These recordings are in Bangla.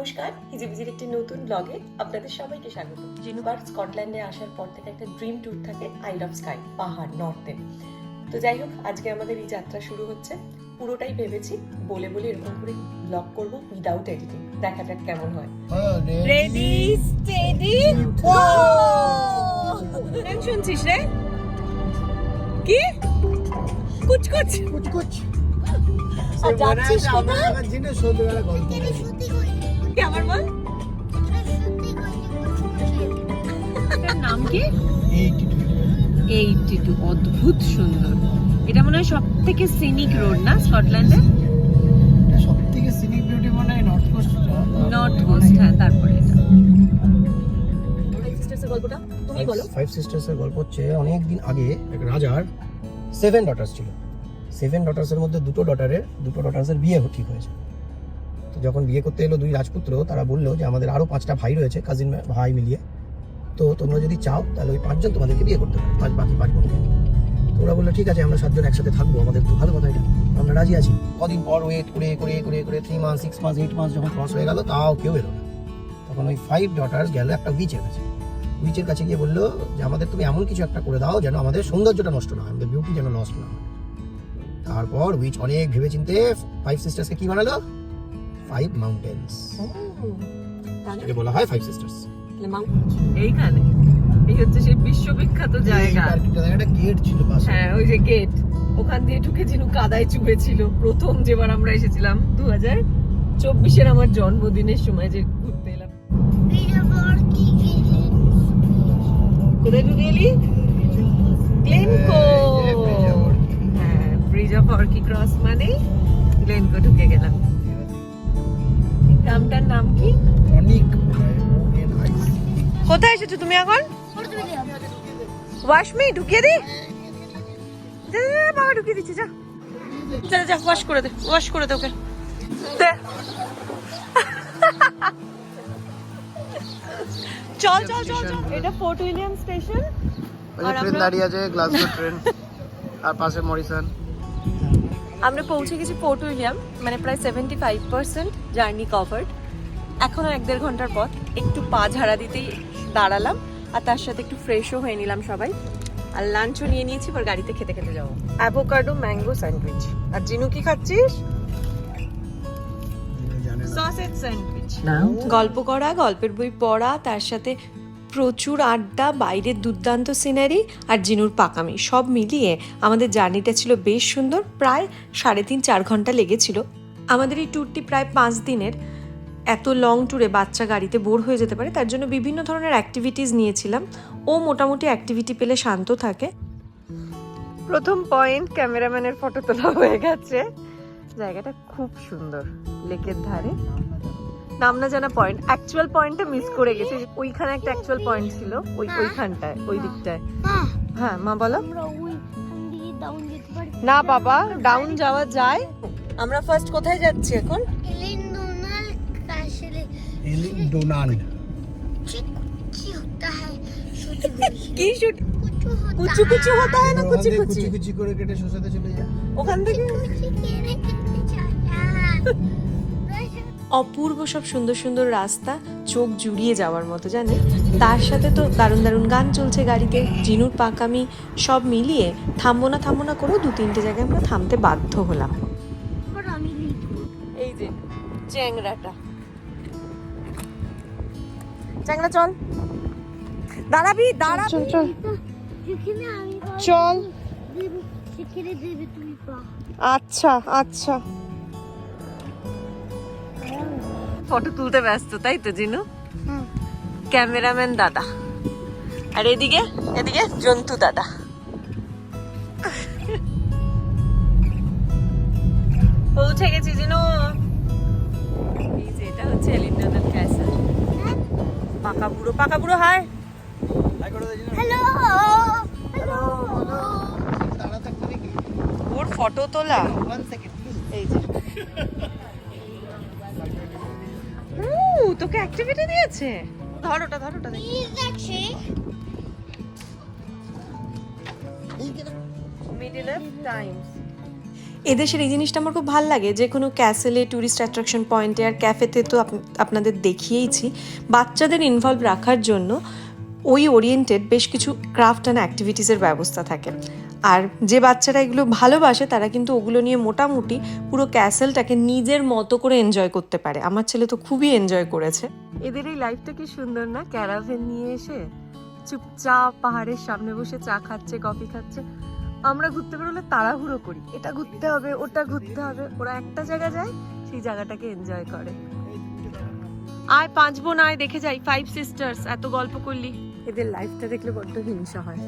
নমস্কার হিজিবিজির একটি নতুন ব্লগে আপনাদের সবাইকে স্বাগত। জিনুবার স্কটল্যান্ডে আসার পর থেকে একটা ড্রিম ট্যুর থাকে আইল অফ স্কাই পাহাড় নর্থে তো যাই হোক আজকে আমাদের এই যাত্রা শুরু হচ্ছে। পুরোটাই ভেবেছি বলে বলে এরকম করে ব্লগ করব উইদাউট এডিটিং দেখা যাক কেমন হয়। রেডি স্টেডি গো শুনছিস রে। কি? কুচ কুচ। কুচ কুচ। আর যাচ্ছিস করি কি আমার বল? নাম কি? এইটি টু অদ্ভুত সুন্দর। এটা মনে হয় সব থেকে সিনিক রোড না স্কটল্যান্ডে? সব থেকে সিনিক বিউটি মনে হয় নর্থ কোস্ট নর্থ কোস্ট হ্যাঁ তারপরে এটা। গল্পটা? তুমি বলো। ফাইভ সিস্টার্স গল্প হচ্ছে অনেক দিন আগে এক রাজার সেভেন ডটার্স ছিল। সেভেন ডটার্স এর মধ্যে দুটো ডটারের দুটো ডটার্স এর বিয়ে ঠিক হয়েছে। যখন বিয়ে করতে এলো দুই রাজপুত্র, তারা বলল যে আমাদের আরও পাঁচটা ভাই রয়েছে কাজিন ভাই মিলিয়ে। তো তোমরা যদি চাও, তাহলে ওই পাঁচজন তোমাদেরকে বিয়ে করতে পারে, পাঁচ বাকি পাঁচ বোনকে। তো ওরা বলল, ঠিক আছে, আমরা সাতজন একসাথে থাকব, আমাদের তো ভালো কথা এটা। আমরা রাজি আছি। কদিন পর ওয়েট করে করে করে করে three month six month eight month যখন ক্রস হয়ে গেল, তাও কেউ এলো না। তখন ওই ফাইভ ডটার্স গেল একটা উইচের কাছে। উইচের কাছে গিয়ে বলল যে, আমাদের তুমি এমন কিছু একটা করে দাও যেন আমাদের সৌন্দর্যটা নষ্ট না হয়, আমাদের বিউটি যেন নষ্ট না তারপর উইচ অনেক ভেবে চিনতে ফাইভ সিস্টার্সকে কি বানালো? ফাইভ মাউন্টেন্স এটাকে বলা হয় ফাইভ সিস্টার্স এইখানে। এই হচ্ছে সেই বিশ্ববিখ্যাত জায়গা। একটা গেট ছিল হ্যাঁ ওই যে গেট ওখান দিয়ে কাদায় চুবেছিল প্রথম যেবার আমরা এসেছিলাম দু হাজার চব্বিশের আমার জন্মদিনের সময় যে ঘুরতে এলাম। কোথায় ঢুকে এলি? গ্লেনকো হ্যাঁ ব্রিজ অফ অর্কি ক্রস মানে গ্লেনকো ঢুকে গেলাম। গ্রামটার নাম কি? অনেক কোথায় এসেছ তুমি এখন? ওয়াশমি ঢুকিয়ে দি। বাবা ঢুকিয়ে দিচ্ছে যা। যা যা ওয়াশ করে দে ওয়াশ করে দে ওকে। দে। চল চল চল চল। এটা ফোর্ট উইলিয়াম স্টেশন আর ট্রেন দাঁড়িয়ে আছে গ্লাসগো ট্রেন। আর পাশে মরিসন। আমরা পৌঁছে গেছি ফোর্ট উইলিয়াম মানে প্রায় seventy five percent journey covered এখনও এক দেড় ঘণ্টার পথ একটু পা ঝাড়া দিতেই দাঁড়ালাম আর তার সাথে একটু ফ্রেশও হয়ে নিলাম সবাই। আর লাঞ্চও নিয়ে নিয়েছি এবার গাড়িতে খেতে খেতে যাব। অ্যাভোকাডো ম্যাঙ্গো স্যান্ডউইচ আর জিনু কি খাচ্ছিস? সসেজ স্যান্ডউইচ গল্প করা গল্পের বই পড়া তার সাথে প্রচুর আড্ডা, বাইরের দুর্দান্ত সিনারি আর জিনুর পাকামি, সব মিলিয়ে আমাদের জার্নিটা ছিল বেশ সুন্দর। প্রায় সাড়ে তিন, চার ঘণ্টা লেগেছিল। আমাদের এই ট্যুরটি প্রায় পাঁচ দিনের। এত লং ট্যুরে বাচ্চা গাড়িতে বোর হয়ে যেতে পারে, তার জন্য বিভিন্ন ধরনের অ্যাক্টিভিটিস নিয়েছিলাম। ও মোটামুটি অ্যাক্টিভিটি পেলে শান্ত থাকে। প্রথম পয়েন্ট ক্যামেরাম্যানের ফটো তোলা হয়ে গেছে। জায়গাটা খুব সুন্দর লেকের ধারে। নাম না জানা পয়েন্ট অ্যাকচুয়াল পয়েন্টটা মিস করে গেছে ওইখানে একটা অ্যাকচুয়াল পয়েন্ট ছিল ওই ওইখানটায় ওই দিকটায়। হ্যাঁ। মা বলো। না বাবা ডাউন যাওয়া যায়। আমরা ফার্স্ট কোথায় যাচ্ছি এখন? ওখান থেকে অপূর্ব সব সুন্দর সুন্দর রাস্তা চোখ জুড়িয়ে যাওয়ার মতো জানে তার সাথে তো দারুণ দারুণ গান চলছে গাড়িতে। জিনুর পাকামি সব মিলিয়ে থামবো না থামবো না করেও দু তিনটে জায়গায় আমরা থামতে বাধ্য হলাম। এই যে চ্যাংরাটা। চ্যাংরা চল। দাঁড়াবি দাঁড়া চল চল। চল। আচ্ছা আচ্ছা। ফটো তুলতে ব্যস্ত তাই তো জিনু? ক্যামেরাম্যান দাদা। আর এদিকে? এদিকে জন্তু দাদা। পৌঁছে গেছি জিনু। এই যে এটা হচ্ছে এলিন্ডার ক্যাসেল পাকা বুড়ো পাকা বুড়ো হায় হ্যালো হ্যালো ওর ফটো তোলা। এই যে। তোকে অ্যাক্টিভিটি দিয়েছে। ধর ওটা ধর ওটা মিডিল অফ টাইমস এদেশের এই জিনিসটা আমার খুব ভালো লাগে যে কোনো ক্যাসেলে ট্যুরিস্ট অ্যাট্রাকশন পয়েন্টে আর ক্যাফেতে তো আপনাদের দেখিয়েইছি। বাচ্চাদের ইনভলভ রাখার জন্য ওই ওরিয়েন্টেড বেশ কিছু ক্রাফট অ্যান্ড অ্যাক্টিভিটিসের ব্যবস্থা থাকে। আর যে বাচ্চারা এগুলো ভালোবাসে, তারা কিন্তু ওগুলো নিয়ে মোটামুটি পুরো ক্যাসেলটাকে নিজের মতো করে এনজয় করতে পারে। আমার ছেলে তো খুবই এনজয় করেছে। এদের এই লাইফটা কি সুন্দর না? ক্যারাভেন নিয়ে এসে চুপচাপ পাহাড়ের সামনে বসে চা খাচ্ছে কফি খাচ্ছে। আমরা ঘুরতে বেরোলে তাড়াহুড়ো করি। এটা ঘুরতে হবে, ওটা ঘুরতে হবে। ওরা একটা জায়গা যায়, সেই জায়গাটাকে এনজয় করে। আয়, পাঁচ বোন, আয়, দেখে যাই। ফাইভ সিস্টার্স এত গল্প করলি। এদের লাইফটা দেখলে বড্ড হিংসা হয়।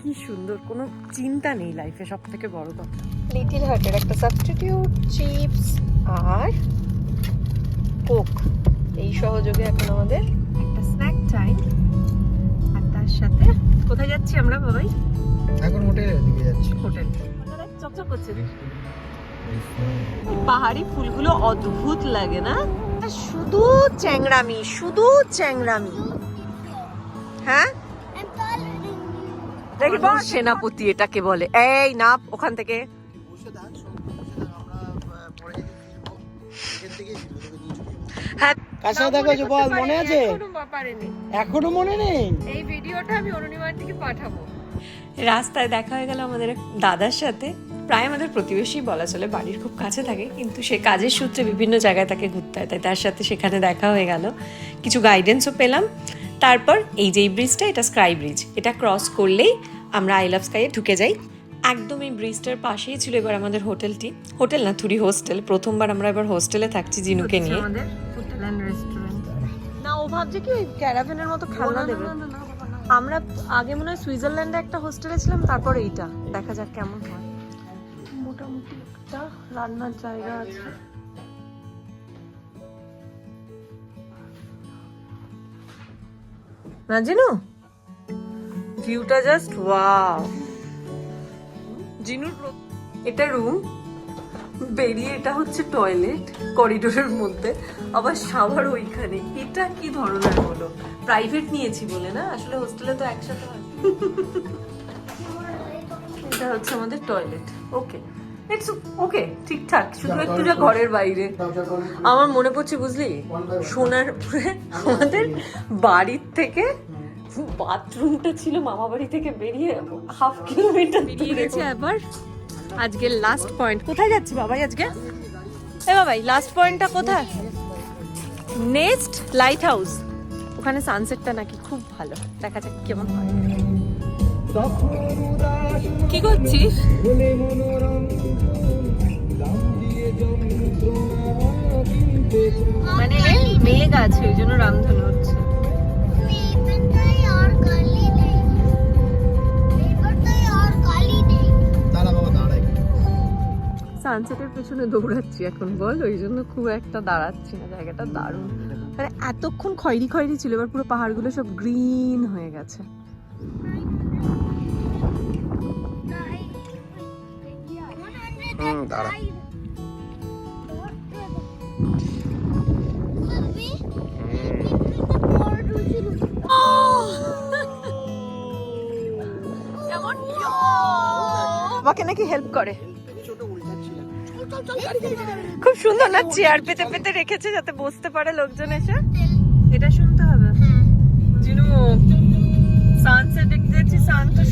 কি সুন্দর কোনো চিন্তা নেই লাইফে সব থেকে বড় কথা। লিটিল হার্টের একটা সাবস্টিটিউট চিপস আর কোক এই সহযোগে এখন আমাদের একটা স্ন্যাক টাইম আর তার সাথে কোথায় যাচ্ছি আমরা বাবাই এখন হোটেলের দিকে যাচ্ছি। হোটেল চকচক করছে পাহাড়ি ফুলগুলো অদ্ভুত লাগে না? শুধু চ্যাংরামি শুধু চ্যাংরামি হ্যাঁ? সেনাপতি এটাকে বলে। এই না ওখান থেকে। হ্যাঁ। কার সাথে দেখা বল? মনে আছে? এখনও মনে নেই? এই ভিডিওটা আমি অরুণিমার থেকে পাঠাবো। রাস্তায় দেখা হয়ে গেল আমাদের দাদার সাথে। প্রায় আমাদের প্রতিবেশী বলা চলে বাড়ির খুব কাছে থাকে কিন্তু সে কাজের সূত্রে বিভিন্ন জায়গায় তাকে ঘুরতে হয়। তাই তার সাথে সেখানে দেখা হয়ে গেল। কিছু গাইডেন্সও পেলাম। তারপর এই যে এই ব্রিজটা এটা স্কাই ব্রিজ এটা ক্রস করলেই আমরা আই লাভ স্কাইয়ে ঢুকে যাই। একদম এই ব্রিজটার পাশেই ছিল এবার আমাদের হোটেলটি। হোটেল না থুরি হোস্টেল। প্রথমবার আমরা এবার হোস্টেলে থাকছি জিনুকে নিয়ে। না ও ভাবছে কি ওই ক্যারাভেনের মতো খেলনা দেবে। আমরা আগে মনে হয় সুইজারল্যান্ডে একটা হোস্টেলে ছিলাম তারপর এইটা। দেখা যাক কেমন হয়। মোটামুটি একটা রান্নার জায়গা আছে। না জিনু ভিউটা জাস্ট ওয়াও জিনুর এটা রুম বেরিয়ে এটা হচ্ছে টয়লেট করিডোরের মধ্যে। আবার শাওয়ার ওইখানে। এটা কি ধরনের হলো প্রাইভেট নিয়েছি বলে না? আসলে হোস্টেলে তো একসাথে হয়। এটা হচ্ছে আমাদের টয়লেট ওকে ইটস ওকে ঠিকঠাক। শুধু একটু যা ঘরের বাইরে। আমার মনে পড়ছে বুঝলি? সোনারপুরে আমাদের বাড়ির থেকে বাথরুমটা ছিল মামা বাড়ি থেকে বেরিয়ে হাফ কিলোমিটার বেরিয়ে গেছে আবার। আজকে লাস্ট পয়েন্ট কোথায় যাচ্ছি বাবাই আজকে? এ বাবাই লাস্ট পয়েন্টটা কোথায়? নেক্সট লাইট হাউস ওখানে সানসেটটা নাকি খুব ভালো। দেখা যাক কেমন হয়। কি করছিস? মানে মেঘ আছে ওই জন্য রামধনু হচ্ছে। সানসেটের পেছনে দৌড়াচ্ছি এখন বল ওই জন্য খুব একটা দাঁড়াচ্ছি না জায়গাটা দারুণ। মানে এতক্ষণ খয়েরি খয়রি ছিল এবার পুরো পাহাড়গুলো সব গ্রিন হয়ে গেছে। হুম দাঁড়া। বাবাকে নাকি হেল্প করে। খুব সুন্দর না চেয়ার পেতে পেতে রেখেছে যাতে বসতে পারে লোকজন এসে? এটা শুনতে হবে। জিনু সানসেট দেখতে যাচ্ছি সান তো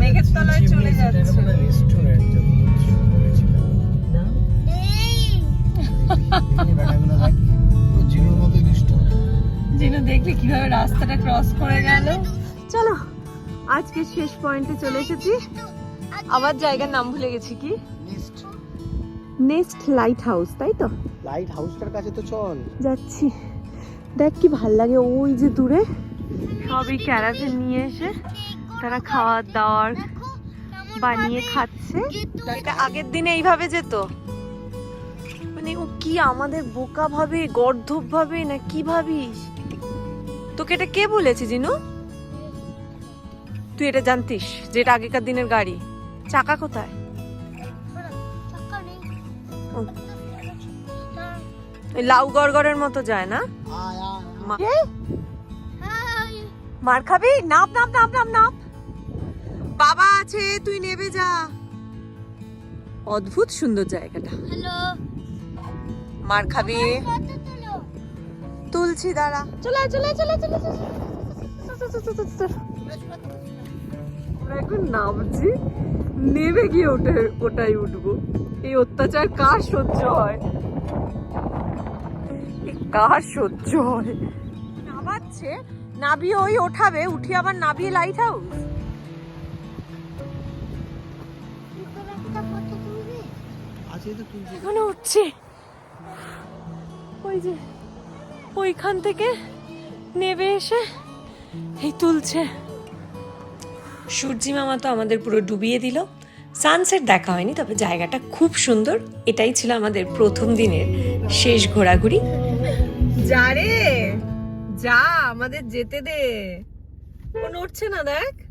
মেঘের তলায় চলে যাচ্ছে। রাস্তাটা ক্রস করে গেল। চলো আজকে শেষ পয়েন্টে চলে এসেছি। আবার জায়গার নাম ভুলে গেছি কি? নেক্সট লাইট হাউস তাই তো? লাইট হাউসটার কাছে তো চল। যাচ্ছি। দেখ কি ভালো লাগে ওই যে দূরে। সবই ক্যারাভেন নিয়ে এসে তারা খাওয়ার দাওয়ার বানিয়ে খাচ্ছে। এটা আগের দিনে এইভাবে যেত। মানে ও কি আমাদের বোকা ভাবে গর্ধব ভাবে না কি ভাবিস? তোকে এটা কে বলেছে জিনু? তুই এটা জানতিস যে এটা আগেকার দিনের গাড়ি। চাকা কোথায়? লাউ গড়গড়ের মতো যায় না? মার খাবি? নাপ নাপ নাপ নাপ নাপ। বাবা আছে তুই নেবে যা। অদ্ভুত সুন্দর জায়গাটা। হ্যালো। মার খাবি। তুলছি দাঁড়া। চলে আয়, চলে আয়, চলে চলে। আমরা এখন নামছি। নেমে গিয়ে ওটা ওটাই উঠবো। এই অত্যাচার কার সহ্য হয়? এ কার সহ্য হয়? নামাচ্ছে। নাবিয়ে ওই ওঠাবে উঠে আবার নাবিয়ে লাইট হাউস এখনও উঠছে। ওই যে ওইখান থেকে নেবে এসে এই তুলছে। সূর্যি মামা তো আমাদের পুরো ডুবিয়ে দিল। সানসেট দেখা হয়নি তবে জায়গাটা খুব সুন্দর। এটাই ছিল আমাদের প্রথম দিনের শেষ ঘোরাঘুরি। যা রে যা আমাদের যেতে দে। ও নড়ছে না দেখ।